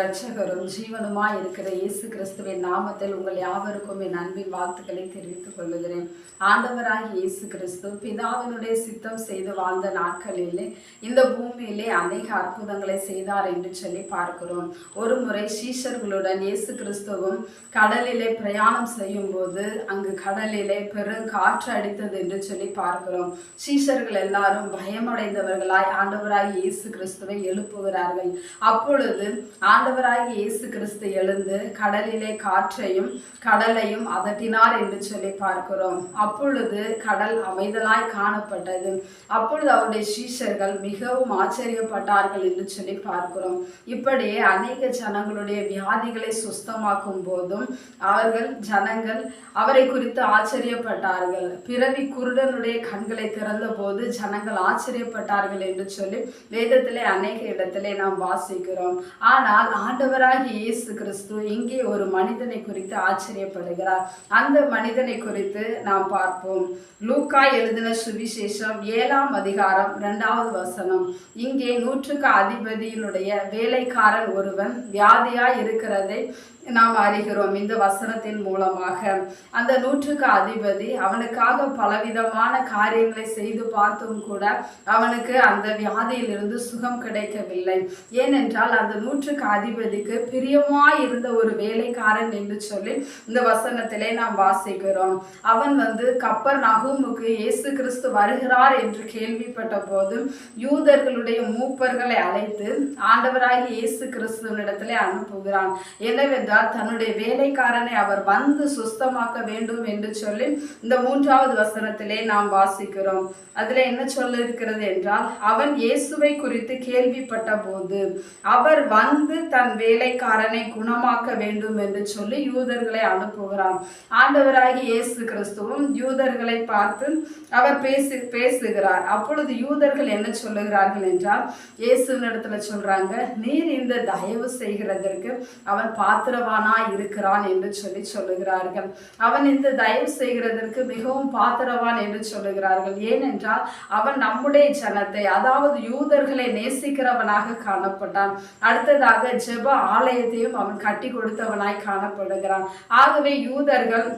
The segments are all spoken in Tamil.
இரட்சகரும் ஜீவனுமாய் இருக்கிற இயேசு கிறிஸ்துவின் நாமத்தில் உங்கள் யாவருக்கும் என் அன்பின் வாழ்த்துக்களை தெரிவித்துக் கொள்கிறேன். ஆண்டவராகிய இயேசு கிறிஸ்து பிதாவினுடைய சித்தம் செய்து வாழ்ந்த நாட்களிலே இந்த பூமியிலே அநேக அற்புதங்களை செய்தார் என்று சொல்லி பார்க்கிறோம். ஒரு முறை சீஷர்களுடன் இயேசு கிறிஸ்துவும் கடலிலே பிரயாணம் செய்யும் போது அங்கு கடலிலே பெரும் காற்று அடித்தது என்று சொல்லி பார்க்கிறோம். சீஷர்கள் எல்லாரும் பயமடைந்தவர்களாய் ஆண்டவராகிய இயேசு கிறிஸ்துவை எழுப்புகிறார்கள். அப்பொழுது ஆண்ட ஆண்டவராகி இயேசு கிறிஸ்து எழுந்து கடலிலே காற்றையும் கடலையும் அதட்டினார் என்று சொல்லி பார்க்கிறோம். அப்பொழுது கடல் அமைதலாய் காணப்பட்டது. அப்பொழுது அவருடைய சீஷர்கள் மிகவும் ஆச்சரியப்பட்டார்கள் என்று சொல்லி பார்க்கிறோம். இப்படியே அநேக ஜனங்களுடைய வியாதிகளை சுஸ்தமாக்கும் போதும் அவர்கள் ஜனங்கள் அவரை குறித்து ஆச்சரியப்பட்டார்கள். பிறவி குருடனுடைய கண்களை திறந்த போது ஜனங்கள் ஆச்சரியப்பட்டார்கள் என்று சொல்லி வேதத்திலே அநேக இடத்திலே நாம் வாசிக்கிறோம். ஆனால் ஆண்டவராக இயேசு கிறிஸ்து இங்கே ஒரு மனிதனை குறித்து ஆச்சரியப்படுகிறார். அந்த மனிதனை குறித்து நாம் பார்ப்போம். லூக்கா எழுதின சுவிசேஷம் ஏழாம் அதிகாரம் இரண்டாவது வசனம். இங்கே நூற்றுக்கு அதிபதியினுடைய வேலைக்காரன் ஒருவன் வியாதியாய் இருக்கிறதை நாம் அறிகிறோம் இந்த வசனத்தின் மூலமாக. அந்த நூற்றுக்கு அதிபதி அவனுக்காக பலவிதமான காரியங்களை செய்து பார்த்தும் கூட அவனுக்கு அந்த வியாதியிலிருந்து சுகம் கிடைக்கவில்லை. ஏனென்றால் அந்த நூற்றுக்கு அதிபதிக்கு பிரியமாய் இருந்த ஒரு வேலைக்காரன் என்று சொல்லி இந்த வசனத்திலே நாம் வாசிக்கிறோம். அவன் வந்து கப்பர் நகூமுக்கு இயேசு கிறிஸ்து வருகிறார் என்று கேள்விப்பட்ட போது யூதர்களுடைய மூப்பர்களை அழைத்து ஆண்டவராகி இயேசு கிறிஸ்துவனிடத்திலே அனுப்புகிறான். என்னவென்றால் என்றால் தன்னுடைய வேலைக்காரனை அவர் வந்து சுஸ்தமாக்க வேண்டும் என்று சொல்லி இந்த மூன்றாவது வசனத்திலே நாம் வாசிக்கிறோம். அதுல என்ன சொல்ல இருக்கிறது என்றால் அவன் இயேசுவை குறித்து கேள்விப்பட்ட போது அவர் வந்து தன் வேலைக்காரனை குணமாக்க வேண்டும் என்று சொல்லி யூதர்களை அனுப்புகிறான். ஆண்டவராகி இயேசு கிறிஸ்துவும் யூதர்களை பார்த்து அவர் பேசு பேசுகிறார். அப்பொழுது யூதர்கள் என்ன சொல்லுகிறார்கள் என்றால் இயேசுவினிடத்துல சொல்றாங்க நீர் இந்த தயவு செய்கிறதற்கு அவன் பாத்திரவானா இருக்கிறான் என்று சொல்லி சொல்லுகிறார்கள். அவன் இந்த தயவு செய்கிறதற்கு மிகவும் பாத்திரவான் என்று சொல்லுகிறார்கள். ஏனென்றால் அவன் நம்முடைய ஜனத்தை அதாவது யூதர்களை நேசிக்கிறவனாக காணப்பட்டான். அடுத்ததாக ஜெப ஆலயத்தையும் அவன் கட்டி கொடுத்தவனாய் காணப்படுகிறான். ஆகவே யூதர்கள்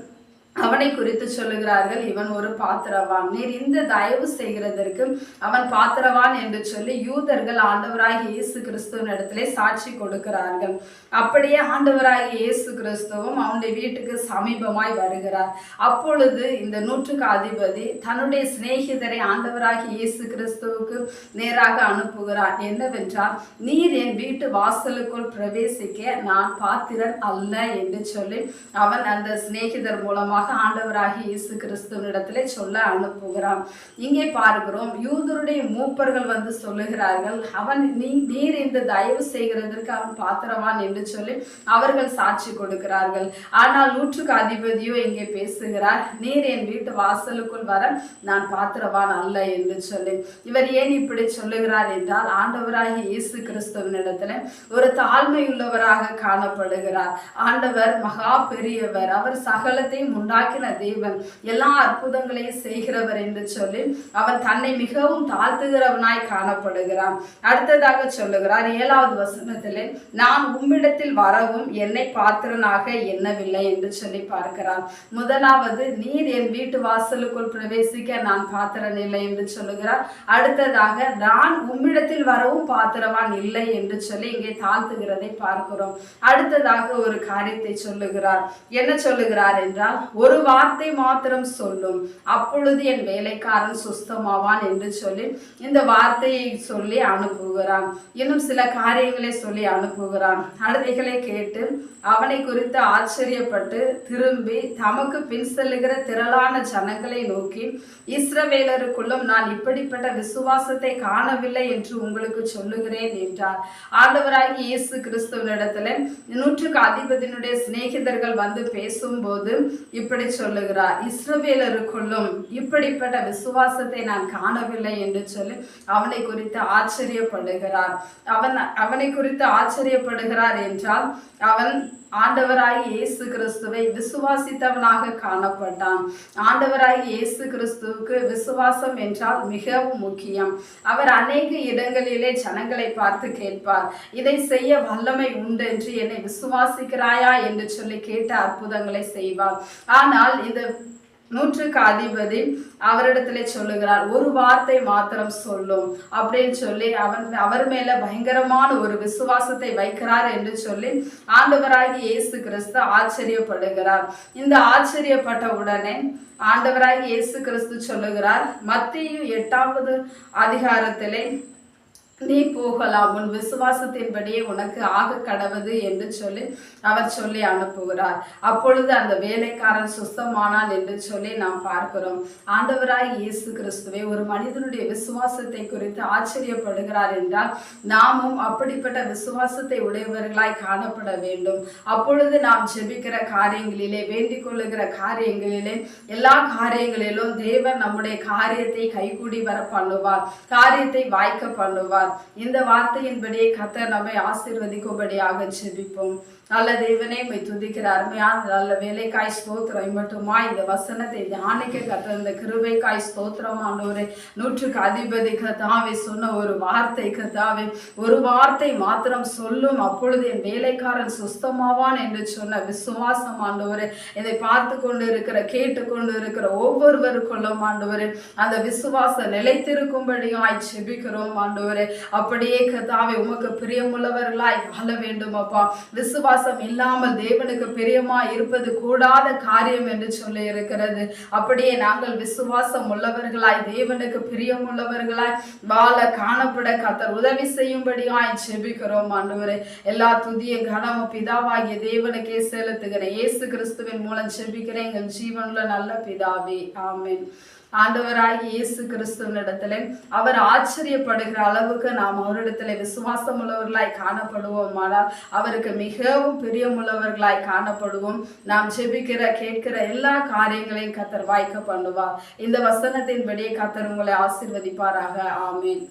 அவனை குறித்து சொல்லுகிறார்கள் இவன் ஒரு பாத்திரவான். நீர் இந்த தயவு செய்கிறதற்கு அவன் பாத்திரவான் என்று சொல்லி யூதர்கள் ஆண்டவராக இயேசு கிறிஸ்துவின் இடத்திலே சாட்சி கொடுக்கிறார்கள். அப்படியே ஆண்டவராகிய இயேசு கிறிஸ்துவும் அவனுடைய வீட்டுக்கு சமீபமாய் வருகிறார். அப்பொழுது இந்த நூற்றுக்கு அதிபதி தன்னுடைய சிநேகிதரை ஆண்டவராகி இயேசு கிறிஸ்துவுக்கு நேராக அனுப்புகிறார். என்னவென்றால் நீர் என் வீட்டு வாசலுக்குள் பிரவேசிக்க நான் பாத்திரன் அல்ல என்று சொல்லி அவன் அந்த சிநேகிதர் மூலமாக மூலமாக ஆண்டவராகிய இயேசு கிறிஸ்துவனிடத்திலே சொல்ல அனுப்புகிறான் இங்கே பார்க்கிறோம் யூதருடைய மூப்பர்கள் வந்து சொல்லுகிறார்கள் அவன் நீ நீர் இந்த தயவு செய்கிறதற்கு அவன் பாத்திரவான் என்று சொல்லி அவர்கள் சாட்சி கொடுக்கிறார்கள். ஆனால் நூற்றுக்கு அதிபதியோ இங்கே பேசுகிறார் நீர் என் வீட்டு வாசலுக்குள் வர நான் பாத்திரவான் அல்ல என்று சொல்லி. இவர் ஏன் இப்படி சொல்லுகிறார் என்றால் ஆண்டவராகி இயேசு கிறிஸ்துவனிடத்துல ஒரு தாழ்மையுள்ளவராக காணப்படுகிறார். ஆண்டவர் மகா பெரியவர் அவர் சகலத்தையும் உண்டாக்கின தேவன் எல்லா அற்புதங்களையும் செய்கிறவர் என்று சொல்லி அவன் தன்னை மிகவும் தாழ்த்துகிறவனாய் காணப்படுகிறான். அடுத்ததாக சொல்லுகிறார் ஏழாவது வசனத்திலே நான் உம்மிடத்தில் வரவும் என்னை பாத்திரனாக எண்ணவில்லை என்று சொல்லி பார்க்கிறான் முதலாவது நீர் என் வீட்டு வாசலுக்குள் பிரவேசிக்க நான் பாத்திரன் இல்லை என்று சொல்லுகிறார். அடுத்ததாக நான் உம்மிடத்தில் வரவும் பாத்திரவான் இல்லை என்று சொல்லி இங்கே தாழ்த்துகிறதை பார்க்கிறோம். அடுத்ததாக ஒரு காரியத்தை சொல்லுகிறார். என்ன சொல்லுகிறார் என்றால் ஒரு வார்த்தை மாத்திரம் சொல்லும். அப்பொழுது என் வேலைக்காரன் சுஸ்தமாவான் என்று சொல்லி இந்த வார்த்தையை சொல்லி அனுப்புகிறான். இன்னும் சில காரியங்களை சொல்லி அனுப்புகிறான். அழுதைகளை கேட்டு அவனை குறித்து ஆச்சரியப்பட்டு திரும்பி தமக்கு பின் செல்லுகிற திரளான ஜனங்களை நோக்கி இஸ்ரவேலருக்குள்ளும் நான் இப்படிப்பட்ட விசுவாசத்தை காணவில்லை என்று உங்களுக்கு சொல்லுகிறேன் என்றார். ஆண்டவராகி இயேசு கிறிஸ்துவனிடத்துல நூற்றுக்கு அதிபதியினுடைய சிநேகிதர்கள் வந்து பேசும்போது இப்ப இப்படி சொல்லுகிறார். இஸ்ரவேலருக்குள்ளும் இப்படிப்பட்ட விசுவாசத்தை நான் காணவில்லை என்று சொல்லி அவனை குறித்து ஆச்சரியப்படுகிறார். அவன் அவனை குறித்து ஆச்சரியப்படுகிறார் என்றால் அவன் ஆண்டவராய் இயேசு கிறிஸ்துவை விசுவாசித்தவனாக காணப்பட்டான். ஆண்டவராய் இயேசு கிறிஸ்துவுக்கு விசுவாசம் என்றால் மிகவும் முக்கியம். அவர் அநேக இடங்களிலே ஜனங்களை பார்த்து கேட்பார் இதை செய்ய வல்லமை உண்டு என்று என்னை விசுவாசிக்கிறாயா? என்று சொல்லி கேட்ட அற்புதங்களை செய்வார். ஆனால் இந்த நூற்றுக்கு அதிபதி அவரிடத்திலே சொல்லுகிறார் ஒரு வார்த்தை மாத்திரம் சொல்லும் அப்படின்னு சொல்லி அவன் அவர் மேல பயங்கரமான ஒரு விசுவாசத்தை வைக்கிறார் என்று சொல்லி ஆண்டவராகி இயேசு கிறிஸ்து ஆச்சரியப்படுகிறார். இந்த ஆச்சரியப்பட்ட உடனே ஆண்டவராகி இயேசு கிறிஸ்து சொல்லுகிறார் மத்திய எட்டாவது அதிகாரத்திலே நீ போகலாம் உன் விசுவாசத்தின்படியே உனக்கு ஆக கடவுது என்று சொல்லி அவர் சொல்லி அனுப்புகிறார். அப்பொழுது அந்த வேலைக்காரன் சுத்தமானான் என்று சொல்லி நாம் பார்க்கிறோம். ஆண்டவராய் இயேசு கிறிஸ்துவை ஒரு மனிதனுடைய விசுவாசத்தை குறித்து ஆச்சரியப்படுகிறார் என்றால் நாமும் அப்படிப்பட்ட விசுவாசத்தை உடையவர்களாய் காணப்பட வேண்டும். அப்பொழுது நாம் ஜெபிக்கிற காரியங்களிலே வேண்டிக் கொள்ளுகிற காரியங்களிலே எல்லா காரியங்களிலும் தேவன் நம்முடைய காரியத்தை கைகூடி வர பண்ணுவார் காரியத்தை வாய்க்க பண்ணுவார். இந்த வார்த்தையின்படியே கத்தர் நம்மை ஆசீர்வதிக்கும்படியாக ஜெபிப்போம். நல்ல தேவனே மை துதிக்கிற அருமையான நல்ல வேலைக்காய் ஸ்தோத்திரம். மட்டுமா இந்த வசனத்தை தியானிக்க கத்த இந்த கிருபைக்காய் ஸ்தோத்திரம் ஆண்டவரே. நூற்றுக்கு அதிபதி கதாவே சொன்ன ஒரு வார்த்தை கதாவே ஒரு வார்த்தை மாத்திரம் சொல்லும் அப்பொழுது என் வேலைக்காரன் சுஸ்தமாவான் என்று சொன்ன விசுவாசம் ஆண்டவரே. இதை பார்த்து கொண்டு இருக்கிற கேட்டு கொண்டு இருக்கிற ஒவ்வொருவருக்குள்ளும் ஆண்டவரே அந்த விசுவாசம் நிலைத்திருக்கும்படியாய் செபிக்கிறோம் ஆண்டவரே. அப்படியே கத்தாவே உமக்கு பிரியமுள்ளவர்களாய் வாழ வேண்டும் அப்பா விசுவாசம் இல்லாமல் தேவனுக்கு பிரியமா இருப்பது கூடாத காரியம் என்று சொல்லி இருக்கிறது. அப்படியே நாங்கள் விசுவாசம் உள்ளவர்களாய் தேவனுக்கு பிரியம் உள்ளவர்களாய் வாழ காணப்பட கத்தர் உதவி செய்யும்படியாய் செபிக்கிறோம் ஆண்டவரே. எல்லா துதிய கனமும் பிதாவாகிய தேவனுக்கே செலுத்துகிறேன். இயேசு கிறிஸ்துவின் மூலம் செபிக்கிறேன் எங்கள் ஜீவனுள்ள நல்ல பிதாவே. ஆமேன். ஆண்டவராகி இயேசு கிறிஸ்துவனிடத்துல அவர் ஆச்சரியப்படுகிற அளவுக்கு நாம் அவரிடத்துல விசுவாசம் உள்ளவர்களாய் காணப்படுவோமானால் அவருக்கு மிகவும் பிரியமுள்ளவர்களாய் காணப்படுவோம். நாம் ஜெபிக்கிற கேட்கிற எல்லா காரியங்களையும் கத்தர் வாய்க்க பண்ணுவார். இந்த வசனத்தின்படியே கத்தர் உங்களை ஆசீர்வதிப்பாராக. ஆமீன்.